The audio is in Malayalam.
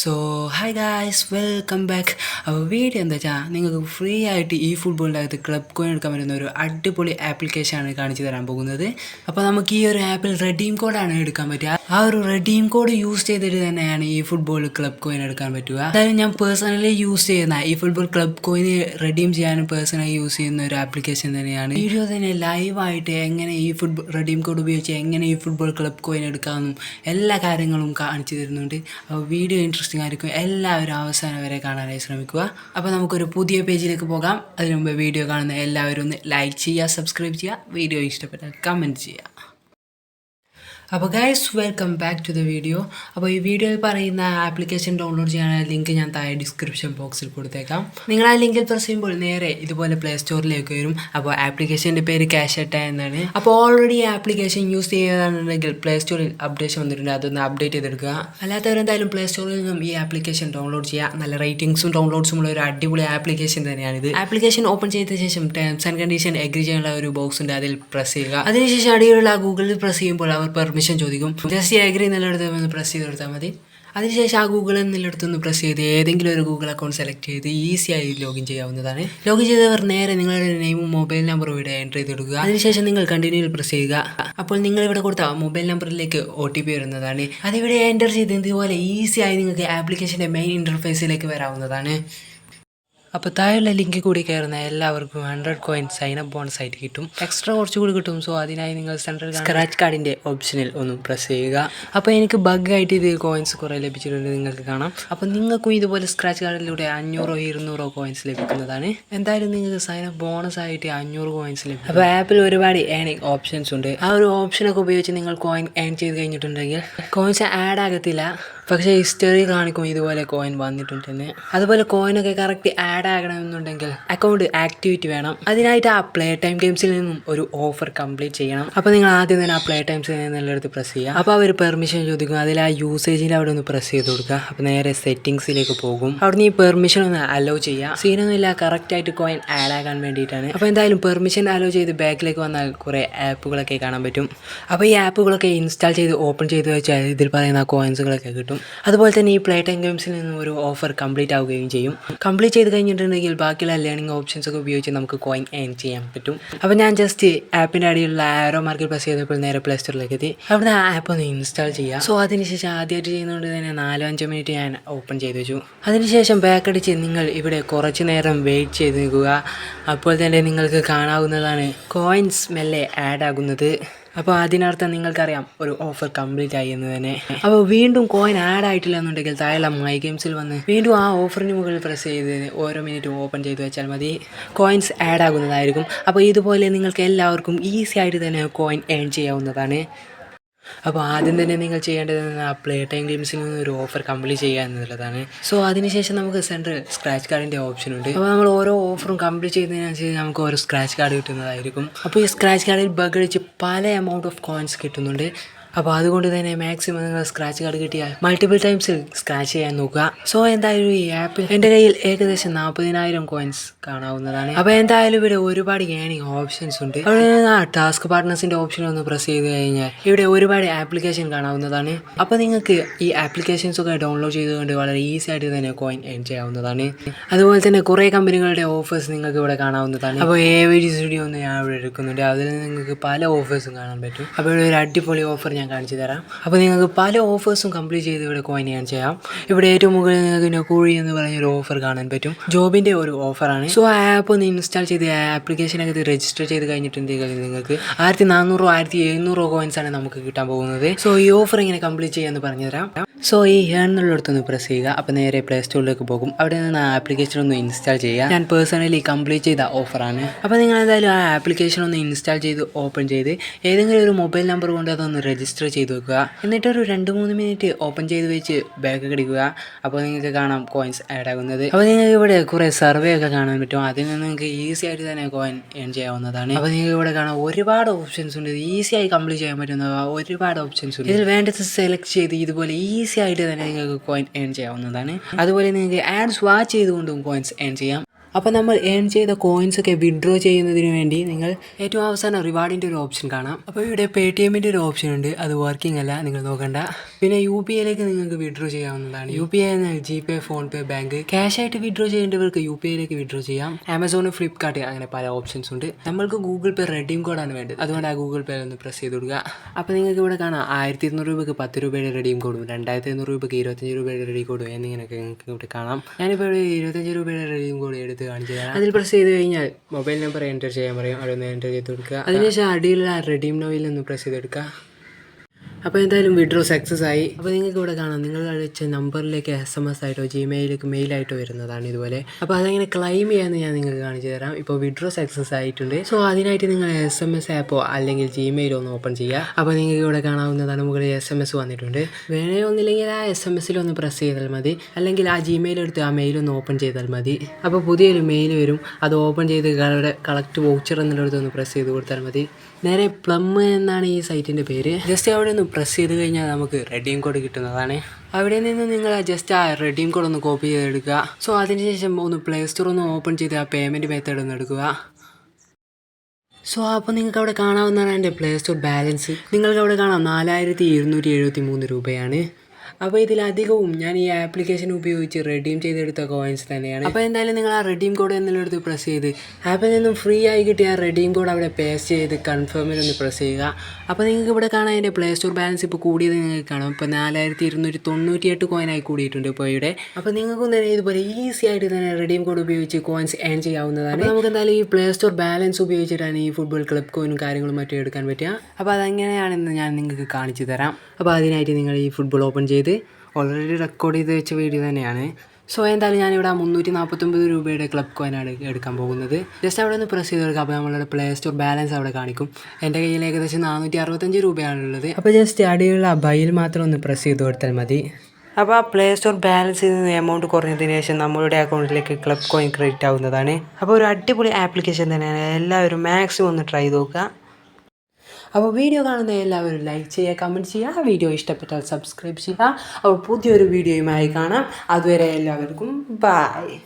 So hi guys welcome back അപ്പോൾ വീഡിയോ എന്താ വെച്ചാൽ നിങ്ങൾക്ക് ഫ്രീ ആയിട്ട് ഈ ഫുട്ബോളിന്റെ അകത്ത് ക്ലബ് കോയിൻ എടുക്കാൻ പറ്റുന്ന ഒരു അടിപൊളി ആപ്ലിക്കേഷനാണ് കാണിച്ചു തരാൻ പോകുന്നത്. അപ്പോൾ നമുക്ക് ഈ ഒരു ആപ്പിൽ റെഡീം കോഡാണ് എടുക്കാൻ പറ്റുക. ആ ഒരു റെഡീം കോഡ് യൂസ് ചെയ്തിട്ട് തന്നെയാണ് ഈ ഫുട്ബോൾ ക്ലബ് കോയിൻ എടുക്കാൻ പറ്റുക. അതായത് ഞാൻ പേഴ്സണലി യൂസ് ചെയ്യുന്ന ഈ ഫുട്ബോൾ ക്ലബ് കോയിൻ റെഡീം ചെയ്യാനും പേഴ്സണലി യൂസ് ചെയ്യുന്ന ഒരു ആപ്ലിക്കേഷൻ തന്നെയാണ്. വീഡിയോ തന്നെ ലൈവായിട്ട് എങ്ങനെ ഈ ഫുട്ബോൾ റെഡീം കോഡ് ഉപയോഗിച്ച് എങ്ങനെ ഈ ഫുട്ബോൾ ക്ലബ് കോയിൻ എടുക്കാമെന്നും എല്ലാ കാര്യങ്ങളും കാണിച്ചു തരുന്നുണ്ട്. അപ്പോൾ വീഡിയോ ഇൻട്രസ്റ്റിംഗ് ആയിരിക്കും എല്ലാവരും അവസാനം വരെ കാണാനായി ശ്രമിക്കുക. അപ്പോൾ നമുക്കൊരു പുതിയ പേജിലേക്ക് പോകാം. അതിനു മുമ്പ് വീഡിയോ കാണുന്ന എല്ലാവരും ഒന്ന് ലൈക്ക് ചെയ്യുക സബ്സ്ക്രൈബ് ചെയ്യുക വീഡിയോ ഇഷ്ടപ്പെട്ടാൽ കമന്റ് ചെയ്യുക. അപ്പോൾ guys welcome back to the video അപ്പോൾ ഈ വീഡിയോയിൽ പറയുന്ന ആപ്ലിക്കേഷൻ ഡൗൺലോഡ് ചെയ്യാനുള്ള ലിങ്ക് ഞാൻ താഴെ ഡിസ്ക്രിപ്ഷൻ ബോക്സിൽ കൊടുത്തേക്കാം. നിങ്ങൾ ആ ലിങ്കിൽ പ്രസ് ചെയ്യുമ്പോൾ നേരെ ഇതുപോലെ പ്ലേ സ്റ്റോറിലേക്ക് വരും. അപ്പോൾ ആപ്ലിക്കേഷന്റെ പേര് ക്യാഷട്ട എന്നാണ്. അപ്പോൾ ഓൾറെഡി ആപ്ലിക്കേഷൻ യൂസ് ചെയ്യുകയാണെന്നുണ്ടെങ്കിൽ പ്ലേ സ്റ്റോറിൽ അപ്ഡേഷൻ വന്നിട്ടുണ്ട്. അതൊന്ന് അപ്ഡേറ്റ് ചെയ്തെടുക്കുക. അല്ലാത്തവരെന്തായാലും പ്ലേ സ്റ്റോറിൽ നിന്നും ഈ ആപ്ലിക്കേഷൻ ഡൗൺലോഡ് ചെയ്യുക. നല്ല റേറ്റിംഗ്സും ഡൗൺലോഡ്സും ഉള്ള ഒരു അടിപൊളി ആപ്ലിക്കേഷൻ തന്നെയാണ് ഇത് ആപ്ലിക്കേഷൻ ഓപ്പൺ ചെയ്ത ശേഷം ടേംസ് ആൻഡ് കണ്ടീഷൻ എഗ്രി ചെയ്യാനുള്ള ഒരു ബോക്സ് ഉണ്ട്. അതിൽ പ്രസ് ചെയ്യുക. അതിനുശേഷം അടിയിലുള്ള ഗൂഗിളിൽ പ്രസ് ചെയ്യുമ്പോൾ അവർ പെർമിഷൻ ചോദിക്കും. ജസ്റ്റ് എഗ്രി എന്നുള്ളിടത്ത് ഒന്ന് പ്രസ് ചെയ്ത് കൊടുത്താൽ മതി. അതിനുശേഷം ആ ഗൂഗിൾ എന്നുള്ളിടത്തൊന്ന് പ്രസ് ചെയ്ത് ഏതെങ്കിലും ഒരു ഗൂഗിൾ അക്കൗണ്ട് സെലക്ട് ചെയ്ത് ഈസി ആയി ലോഗിൻ ചെയ്യാവുന്നതാണ്. ലോഗിൻ ചെയ്തവർ നേരെ നിങ്ങളുടെ നെയിമും മൊബൈൽ നമ്പറും ഇവിടെ എന്റർ ചെയ്ത് കൊടുക്കുക. അതിനുശേഷം നിങ്ങൾ കണ്ടിന്യൂയിൽ പ്രസ് ചെയ്യുക. അപ്പോൾ നിങ്ങൾ ഇവിടെ കൊടുത്ത മൊബൈൽ നമ്പറിലേക്ക് ഒ ടി പി വരുന്നതാണ്. അതിവിടെ എന്റർ ചെയ്ത് ഇതുപോലെ ഈസി ആയി നിങ്ങൾക്ക് ആപ്ലിക്കേഷന്റെ മെയിൻ ഇന്റർഫേസിലേക്ക് വരാവുന്നതാണ്. അപ്പോൾ താഴെയുള്ള ലിങ്കിൽ കൂടി കയറുന്ന എല്ലാവർക്കും hundred coin sign up bonus ആയിട്ട് കിട്ടും. എക്സ്ട്രാ കുറച്ച് കൂടി കിട്ടും. സോ അതിനായി നിങ്ങൾ സെൻട്രൽ സ്ക്രാച്ച് കാർഡിന്റെ ഓപ്ഷനിൽ ഒന്ന് പ്രസ് ചെയ്യുക. അപ്പോൾ എനിക്ക് ബഗ് ആയിട്ട് ഇത് കോയിൻസ് കുറേ ലഭിച്ചിട്ടുണ്ട് നിങ്ങൾക്ക് കാണാം. അപ്പോൾ നിങ്ങൾക്കും ഇതുപോലെ സ്ക്രാച്ച് കാർഡിലൂടെ അഞ്ഞൂറോ ഇരുന്നൂറോ കോയിൻസ് ലഭിക്കുന്നതാണ്. എന്തായാലും നിങ്ങൾക്ക് സൈൻ അപ്പ് ബോണസ് ആയിട്ട് അഞ്ഞൂറ് കോയിൻസ് ലഭിക്കും. അപ്പോൾ ആപ്പിൽ ഒരുപാട് ഏണിംഗ് ഓപ്ഷൻസ് ഉണ്ട്. ആ ഒരു ഓപ്ഷനൊക്കെ ഉപയോഗിച്ച് നിങ്ങൾ കോയിൻ ഏൺ ചെയ്ത് കഴിഞ്ഞിട്ടുണ്ടെങ്കിൽ കോയിൻസ് ആഡ് ആകത്തില്ല. പക്ഷേ ഹിസ്റ്ററി കാണിക്കും ഇതുപോലെ കോയിൻ വന്നിട്ടുണ്ട് തന്നെ അതുപോലെ കോയിനൊക്കെ കറക്റ്റ് ആഡ് ആകണമെന്നുണ്ടെങ്കിൽ അക്കൗണ്ട് ആക്ടിവിറ്റി വേണം. അതിനായിട്ട് ആ പ്ലേ ടൈം ഗെയിംസിൽ നിന്നും ഒരു ഓഫർ കംപ്ലീറ്റ് ചെയ്യണം. അപ്പോൾ നിങ്ങൾ ആദ്യം തന്നെ ആ പ്ലേ ടൈംസിൽ നിന്നെടുത്ത് പ്രസ് ചെയ്യുക. അപ്പോൾ അവർ പെർമിഷൻ ചോദിക്കും അതിൽ ആ യൂസേജിൽ അവിടെ ഒന്ന് പ്രസ് ചെയ്ത് കൊടുക്കുക. അപ്പോൾ നേരെ സെറ്റിങ്സിലേക്ക് പോകും. അവിടുന്ന് ഈ പെർമിഷൻ ഒന്ന് അലോ ചെയ്യുക. സീനൊന്നുമില്ല കറക്റ്റായിട്ട് കോയിൻ ആഡ് ആകാൻ വേണ്ടിയിട്ടാണ്. അപ്പോൾ എന്തായാലും പെർമിഷൻ അലോ ചെയ്ത് ബാക്കിലേക്ക് വന്നാൽ കുറേ ആപ്പുകളൊക്കെ കാണാൻ പറ്റും. അപ്പോൾ ഈ ആപ്പുകളൊക്കെ ഇൻസ്റ്റാൾ ചെയ്ത് ഓപ്പൺ ചെയ്ത് വെച്ചാൽ ഇതിൽ പറയുന്ന കോയിൻസുകളൊക്കെ കിട്ടും. അതുപോലെ തന്നെ ഈ പ്ലേ ടൈം ഗെയിംസിൽ നിന്നും ഒരു ഓഫർ കംപ്ലീറ്റ് ആവുകയും ചെയ്യും. കംപ്ലീറ്റ് ചെയ്ത് കഴിഞ്ഞിട്ടുണ്ടെങ്കിൽ ബാക്കിയുള്ള ലേണിംഗ് ഓപ്ഷൻസ് ഒക്കെ ഉപയോഗിച്ച് നമുക്ക് കോയിൻ ഏൺ ചെയ്യാൻ പറ്റും. അപ്പോൾ ഞാൻ ജസ്റ്റ് ആപ്പിന്റെ അടിയിലുള്ള ആരോ മാർക്കറ്റ് പ്ലസ് ചെയ്തപ്പോൾ നേരെ പ്ലേ സ്റ്റോറിലേക്ക് എത്തി. അവിടെ ആ ആപ്പ് ഒന്ന് ഇൻസ്റ്റാൾ ചെയ്യാം. സോ അതിനുശേഷം ആദ്യമായിട്ട് ചെയ്യുന്നതുകൊണ്ട് തന്നെ നാലോ അഞ്ചോ മിനിറ്റ് ഞാൻ ഓപ്പൺ ചെയ്ത് വെച്ചു. അതിനുശേഷം ബാക്ക് അടിച്ച് നിങ്ങൾ ഇവിടെ കുറച്ച് നേരം വെയിറ്റ് ചെയ്ത് നിൽക്കുക. അപ്പോൾ തന്നെ നിങ്ങൾക്ക് കാണാവുന്നതാണ് കോയിൻസ് മെല്ലെ ആഡ് ആകുന്നത്. അപ്പോൾ അതിനർത്ഥം നിങ്ങൾക്കറിയാം ഒരു ഓഫർ കംപ്ലീറ്റ് ആയി എന്ന് തന്നെ. അപ്പോൾ വീണ്ടും കോയിൻ ആഡ് ആയിട്ടില്ല എന്നുണ്ടെങ്കിൽ താഴെ മൈ ഗെയിംസിൽ വന്ന് വീണ്ടും ആ ഓഫറിന് മുകളിൽ പ്രസ് ചെയ്ത് ഓരോ മിനിറ്റും ഓപ്പൺ ചെയ്ത് വെച്ചാൽ മതി. കോയിൻസ് ആഡ് ആകുന്നതായിരിക്കും. അപ്പോൾ ഇതുപോലെ നിങ്ങൾക്ക് എല്ലാവർക്കും ഈസി ആയിട്ട് തന്നെ കോയിൻ ഏൺ ചെയ്യാവുന്നതാണ്. അപ്പോൾ ആദ്യം തന്നെ നിങ്ങൾ ചെയ്യേണ്ടത് ആ പ്ലേ ടൈം ഗെയിംസിൽ നിന്ന് ഒരു ഓഫർ കംപ്ലീറ്റ് ചെയ്യുക എന്നുള്ളതാണ്. സോ അതിനുശേഷം നമുക്ക് സെൻട്രൽ സ്ക്രാച്ച് കാർഡിന്റെ ഓപ്ഷൻ ഉണ്ട്. അപ്പോൾ നമ്മൾ ഓരോ ഓഫറും കംപ്ലീറ്റ് ചെയ്യുന്നതിനനുസരിച്ച് നമുക്ക് ഓരോ സ്ക്രാച്ച് കാർഡ് കിട്ടുന്നതായിരിക്കും. അപ്പോൾ ഈ സ്ക്രാച്ച് കാർഡിൽ ബഗ് അടിച്ച് പല എമൗണ്ട് ഓഫ് കോയിൻസ് കിട്ടുന്നുണ്ട്. അപ്പോൾ അതുകൊണ്ട് തന്നെ മാക്സിമം നിങ്ങൾ സ്ക്രാച്ച് കാർഡ് കിട്ടിയാൽ മൾട്ടിപ്പിൾ ടൈംസിൽ സ്ക്രാച്ച് ചെയ്യാൻ നോക്കുക. സോ എന്തായാലും ഈ ആപ്പിൽ എന്റെ കയ്യിൽ ഏകദേശം നാൽപ്പതിനായിരം കോയിൻസ് കാണാവുന്നതാണ്. അപ്പോൾ എന്തായാലും ഇവിടെ ഒരുപാട് ഗെയിനിങ് ഓപ്ഷൻസ് ഉണ്ട്. ആ ടാസ്ക് പാർട്ട്നേഴ്സിന്റെ ഓപ്ഷൻ ഒന്ന് പ്രസ് ചെയ്ത് കഴിഞ്ഞാൽ ഇവിടെ ഒരുപാട് ആപ്ലിക്കേഷൻ കാണാവുന്നതാണ്. അപ്പോൾ നിങ്ങൾക്ക് ഈ ആപ്ലിക്കേഷൻസ് ഒക്കെ ഡൗൺലോഡ് ചെയ്തുകൊണ്ട് വളരെ ഈസി ആയിട്ട് തന്നെ കോയിൻ ഏൺ ചെയ്യാവുന്നതാണ്. അതുപോലെ തന്നെ കുറേ കമ്പനികളുടെ ഓഫേഴ്സ് നിങ്ങൾക്ക് ഇവിടെ കാണാവുന്നതാണ്. അപ്പോൾ എ വി ഡി സ്റ്റുഡിയോ ഒന്ന് ഞാൻ ഇവിടെ എടുക്കുന്നുണ്ട് അതിൽ നിങ്ങൾക്ക് പല ഓഫേഴ്സും കാണാൻ പറ്റും. അപ്പോൾ ഇവിടെ ഒരു അടിപൊളി ഓഫർ ഞാൻ കാണിച്ചു തരാം. അപ്പോൾ നിങ്ങൾക്ക് പല ഓഫേഴ്സും കംപ്ലീറ്റ് ചെയ്ത് ഇവിടെ കോയിൻ ചെയ്യാൻ ചെയ്യാം. ഇവിടെ ഏറ്റവും മുകളിൽ നിങ്ങൾക്ക് നൊക്കൂഴി എന്ന് പറഞ്ഞ ഒരു ഓഫർ കാണാൻ പറ്റും. ജോബിന്റെ ഒരു ഓഫറാണ് സോ ആ ആപ്പ് ഒന്ന് ഇൻസ്റ്റാൾ ചെയ്ത് ആ ആപ്ലിക്കേഷനൊക്കെ രജിസ്റ്റർ ചെയ്ത് കഴിഞ്ഞിട്ടുണ്ടെങ്കിൽ നിങ്ങൾക്ക്? ആയിരത്തി നാനൂറോ ആയിരത്തി എഴുന്നൂറോ കോയിൻസ് ആണ് നമുക്ക് കിട്ടാൻ പോകുന്നത്. സോ ഈ ഓഫർ ഇങ്ങനെ കംപ്ലീറ്റ് ചെയ്യാമെന്ന് പറഞ്ഞുതരാം. സോ ഈ എന്നുള്ളിടത്തൊന്ന് പ്രസ് ചെയ്യുക. അപ്പോൾ നേരെ പ്ലേ സ്റ്റോറിലേക്ക് പോകും. അവിടെ നിന്ന് ആ ആപ്ലിക്കേഷൻ ഒന്ന് ഇൻസ്റ്റാൾ ചെയ്യുക. ഞാൻ പേഴ്സണലി കംപ്ലീറ്റ് ചെയ്ത ഓഫറാണ് അപ്പോൾ നിങ്ങൾ എന്തായാലും ആ ആപ്ലിക്കേഷൻ ഒന്ന് ഇൻസ്റ്റാൾ ചെയ്ത് ഓപ്പൺ ചെയ്ത് ഏതെങ്കിലും ഒരു മൊബൈൽ നമ്പർ കൊണ്ട് അതൊന്ന് രജിസ്റ്റർ ചെയ്ത് വെക്കുക. എന്നിട്ട് ഒരു രണ്ട് മൂന്ന് മിനിറ്റ് ഓപ്പൺ ചെയ്ത് വെച്ച് ബാക്ക് കടിക്കുക അപ്പോൾ നിങ്ങൾക്ക് കാണാം കോയിൻസ് ആഡ് ആകുന്നത്. അപ്പോൾ നിങ്ങൾക്ക് ഇവിടെ കുറേ സർവേ ഒക്കെ കാണാൻ പറ്റും. അതിൽ നിന്ന് നിങ്ങൾക്ക് ഈസി ആയിട്ട് തന്നെ കോയിൻ ഏൺ ചെയ്യാവുന്നതാണ്. അപ്പോൾ നിങ്ങൾക്ക് ഇവിടെ കാണാം ഒരുപാട് ഓപ്ഷൻസ് ഉണ്ട്. ഈസി ആയി കംപ്ലീറ്റ് ചെയ്യാൻ പറ്റുന്ന ഒരുപാട് ഓപ്ഷൻസ് ഉണ്ട്. ഇതിൽ വേണ്ടത് സെലക്ട് ചെയ്ത് ഇതുപോലെ ഈസി ആയിട്ട് തന്നെ നിങ്ങൾക്ക് കോയിൻ ഏൺ ചെയ്യാവുന്നതാണ്. അതുപോലെ നിങ്ങൾക്ക് ആഡ്സ് വാച്ച് ചെയ്തുകൊണ്ടും കോയിൻസ് ഏൺ ചെയ്യാം. അപ്പോൾ നമ്മൾ ഏൺ ചെയ്ത കോയിൻസ് ഒക്കെ വിഡ്രോ ചെയ്യുന്നതിന് വേണ്ടി നിങ്ങൾ ഏറ്റവും അവസാനം റിവാർഡിന്റെ ഒരു ഓപ്ഷൻ കാണാം. അപ്പോൾ ഇവിടെ പേ ടി എമ്മിന്റെ ഒരു ഓപ്ഷൻ ഉണ്ട്. അത് വർക്കിംഗ് അല്ല നിങ്ങൾ നോക്കണ്ട. പിന്നെ യു പി ഐയിലേക്ക് നിങ്ങൾക്ക് വിഡ്രോ ചെയ്യാവുന്നതാണ്. യു പി ഐ എന്നാൽ G Pay PhonePe bank cash ആയിട്ട് വിഡ്രോ ചെയ്യേണ്ടവർക്ക് യു പി ഐയിലേക്ക് വിഡ്രോ ചെയ്യാം. ആമസോൺ ഫ്ലിപ്കാർട്ട് അങ്ങനെ പല ഓപ്ഷൻസ് ഉണ്ട്. നമ്മൾക്ക് ഗൂഗിൾ പേ റെഡീം കോഡാണ് വേണ്ടത്. അതുകൊണ്ട് ആ ഗൂഗിൾ പേ ഒന്ന് പ്രസ് ചെയ്ത് കൊടുക്കുക. അപ്പോൾ നിങ്ങൾക്ക് ഇവിടെ കാണാം ആയിരത്തി ഇരുന്നൂറ് രൂപയ്ക്ക് പത്ത് രൂപയുടെ റെഡീം കോഡും രണ്ടായിരത്തി ഇരുന്നൂറ് രൂപയ്ക്ക് ഇരുപത്തഞ്ച് രൂപയുടെ റെഡീം കോഡും എന്നിങ്ങനെയൊക്കെ നിങ്ങൾക്ക് ഇവിടെ കാണാം. ഞാനിപ്പോൾ ഇവിടെ ഇരുപത്തഞ്ച് രൂപയുടെ റെഡീം കോഡ് എടുത്ത് കാണിച്ചു അതിൽ പ്രസ് ചെയ്ത് കഴിഞ്ഞാൽ മൊബൈൽ നമ്പർ എന്റർ ചെയ്യാൻ പറയും അവിടെ ഒന്ന് എന്റർ ചെയ്ത് കൊടുക്കുക. അതിനുശേഷം അടിയിലുള്ള റെഡീം നോയിൽ ഒന്ന് പ്രസ് ചെയ്തെടുക്കുക. അപ്പോൾ എന്തായാലും വിഡ്രോ സക്സസ് ആയി. അപ്പോൾ നിങ്ങൾക്ക് ഇവിടെ കാണാം. നിങ്ങൾ അയച്ച നമ്പറിലേക്ക് എസ് എം എസ് ആയിട്ടോ ജിമെയിലേക്ക് മെയിലായിട്ടോ വരുന്നതാണ് ഇതുപോലെ. അപ്പോൾ അതെങ്ങനെ ക്ലെയിം ചെയ്യാമെന്ന് ഞാൻ നിങ്ങൾക്ക് കാണിച്ചു തരാം. ഇപ്പോൾ വിഡ്രോ സക്സസ് ആയിട്ടുണ്ട്. സോ അതിനായിട്ട് നിങ്ങൾ എസ് എം എസ് ആപ്പോ അല്ലെങ്കിൽ ജിമെയിലോ ഒന്ന് ഓപ്പൺ ചെയ്യുക. അപ്പോൾ നിങ്ങൾക്ക് ഇവിടെ കാണാവുന്നതാണ്. മുകളിൽ എസ് എം എസ് വന്നിട്ടുണ്ട്. വേണേ ഒന്നില്ലെങ്കിൽ ആ എസ് എം എസിൽ ഒന്ന് പ്രസ് ചെയ്താൽ മതി. അല്ലെങ്കിൽ ആ ജിമെയിൽ എടുത്ത് ആ മെയിൽ ഒന്ന് ഓപ്പൺ ചെയ്താൽ മതി. അപ്പോൾ പുതിയൊരു മെയിൽ വരും. അത് ഓപ്പൺ ചെയ്ത് കളക്ട് വൗച്ചർ എന്നുള്ളടത്ത് ഒന്ന് പ്രസ് ചെയ്ത് കൊടുത്താൽ മതി. നേരെ പ്ലം എന്നാണ് ഈ സൈറ്റിന്റെ പേര്. ജസ്റ്റ് അവിടെ ഒന്ന് പ്രസ് ചെയ്ത് കഴിഞ്ഞാൽ നമുക്ക് റെഡീം കോഡ് കിട്ടുന്നതാണ്. അവിടെ നിന്ന് നിങ്ങൾ ജസ്റ്റ് ആ റെഡീം കോഡ് ഒന്ന് കോപ്പി ചെയ്തെടുക്കുക. സോ അതിനുശേഷം ഒന്ന് പ്ലേ സ്റ്റോർ ഒന്ന് ഓപ്പൺ ചെയ്ത് ആ പേയ്മെന്റ് മെത്തേഡ് ഒന്ന് എടുക്കുക. സോ അപ്പോൾ നിങ്ങൾക്ക് അവിടെ കാണാവുന്നതാണ് എന്റെ പ്ലേ സ്റ്റോർ ബാലൻസ് നിങ്ങൾക്ക് അവിടെ കാണാം നാലായിരത്തി ഇരുന്നൂറ്റി എഴുപത്തി മൂന്ന് രൂപയാണ്. അപ്പോൾ ഇതിലധികവും ഞാൻ ഈ ആപ്ലിക്കേഷൻ ഉപയോഗിച്ച് റെഡീം ചെയ്തെടുത്ത കോയിൻസ് തന്നെയാണ്. അപ്പോൾ എന്തായാലും നിങ്ങൾ ആ റെഡീം കോഡ് എന്നുള്ള എന്നുള്ളടത്ത് പ്രസ് ചെയ്ത് ആപ്പിൽ നിന്നും ഫ്രീ ആയി കിട്ടിയ ആ റെഡീം കോഡ് അവിടെ പേസ്റ്റ് ചെയ്ത് കൺഫേമിൽ ഒന്ന് പ്രസ് ചെയ്യുക. അപ്പോൾ നിങ്ങൾക്ക് ഇവിടെ കാണാൻ എന്റെ പ്ലേ സ്റ്റോർ ബാലൻസ് ഇപ്പോൾ കൂടിയത് നിങ്ങൾക്ക് കാണാം. ഇപ്പോൾ നാലായിരത്തി ഇരുന്നൂറ്റി തൊണ്ണൂറ്റി എട്ട് കോയിനായി കൂടിയിട്ടുണ്ട് ഇപ്പോൾ ഇവിടെ. അപ്പോൾ നിങ്ങൾക്കും തന്നെ ഇതുപോലെ ഈസി ആയിട്ട് തന്നെ റെഡീം കോഡ് ഉപയോഗിച്ച് കോയിൻസ് ഏൺ ചെയ്യാവുന്നതാണ്. നമുക്ക് എന്തായാലും ഈ പ്ലേ സ്റ്റോർ ബാലൻസ് ഉപയോഗിച്ചിട്ടാണ് ഈ ഫുട്ബോൾ ക്ലബ് കോയിനും കാര്യങ്ങളും മറ്റും എടുക്കാൻ പറ്റുക. അപ്പോൾ അതെങ്ങനെയാണെന്ന് ഞാൻ നിങ്ങൾക്ക് കാണിച്ചു തരാം. അപ്പോൾ അതിനായിട്ട് നിങ്ങൾ ഈ ഫുട്ബോൾ ഓപ്പൺ ചെയ്ത് ഓൾറെഡി റെക്കോർഡ് ചെയ്ത് വെച്ച വീഡിയോ തന്നെയാണ്. സോ എന്തായാലും ഞാനിവിടെ മുന്നൂറ്റി നാൽപ്പത്തൊമ്പത് രൂപയുടെ ക്ലബ് കോയിനാണ് എടുക്കാൻ പോകുന്നത്. ജസ്റ്റ് അവിടെ ഒന്ന് പ്രസ് ചെയ്ത് കൊടുക്കുക അപ്പോൾ നമ്മളുടെ പ്ലേ സ്റ്റോർ ബാലൻസ് അവിടെ കാണിക്കും. എന്റെ കയ്യിൽ ഏകദേശം നാനൂറ്റി അറുപത്തഞ്ച് രൂപയാണുള്ളത് അപ്പോൾ ജസ്റ്റ് അടിയുള്ള ബൈയിൽ മാത്രം ഒന്ന് പ്രസ് ചെയ്ത് കൊടുത്താൽ മതി. അപ്പോൾ ആ പ്ലേ സ്റ്റോർ ബാലൻസിൽ നിന്ന് എമൗണ്ട് കുറഞ്ഞതിന് ശേഷം നമ്മളുടെ അക്കൗണ്ടിലേക്ക് ക്ലബ് കോയിൻ ക്രെഡിറ്റ് ആവുന്നതാണ്. അപ്പോൾ ഒരു അടിപൊളി ആപ്ലിക്കേഷൻ തന്നെയാണ്. എല്ലാവരും മാക്സിമം ഒന്ന് ട്രൈ നോക്കുക. അപ്പോൾ വീഡിയോ കാണുന്ന എല്ലാവരും ലൈക്ക് ചെയ്യുക കമന്റ് ചെയ്യുക. വീഡിയോ ഇഷ്ടപ്പെട്ടാൽ സബ്സ്ക്രൈബ് ചെയ്യുക. അപ്പോൾ പുതിയൊരു വീഡിയോയുമായി കാണാം. അതുവരെ എല്ലാവർക്കും ബായ്